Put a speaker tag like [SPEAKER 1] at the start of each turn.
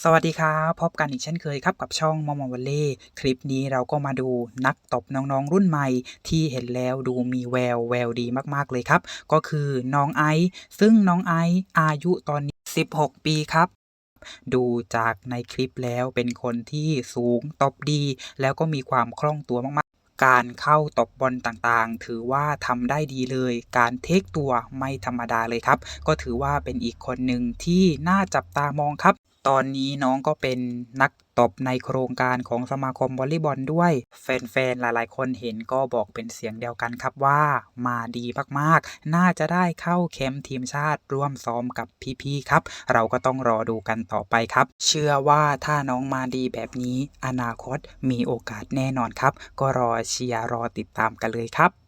[SPEAKER 1] สวัสดีครับพบกันอีกเช่นเคยครับกับช่องมอมวอลเล่คลิปนี้เราก็มาดูนักตบน้องๆรุ่นใหม่ที่เห็นแล้วดูมีแววแววดีมากๆเลยครับ ก็คือน้องไอซ์ซึ่งน้องไอซ์อายุตอนนี้ 16 ปีครับดูจากในคลิปแล้วเป็นคนที่สูงตบดี แล้วก็มีความคล่องตัวมากๆ การเข้าตบบอลต่างๆ ถือว่าทำได้ดีเลย การเทคตัวไม่ธรรมดาเลยครับ ก็ถือว่าเป็นอีกคนหนึ่งที่น่าจับตามองครับ ตอนนี้น้องก็เป็นนักตบในโครงการของสมาคมวอลเลย์บอลด้วย แฟนๆ หลายๆ คนเห็นก็บอกเป็นเสียงเดียวกันครับว่ามาดีมากๆ น่าจะได้เข้าแคมทีมชาติร่วมซ้อมกับพี่ๆ ครับ เราก็ต้องรอดูกันต่อไปครับ เชื่อว่าถ้าน้องมาดีแบบนี้ อนาคตมีโอกาสแน่นอนครับ ก็รอเชียร์รอติดตามกันเลยครับ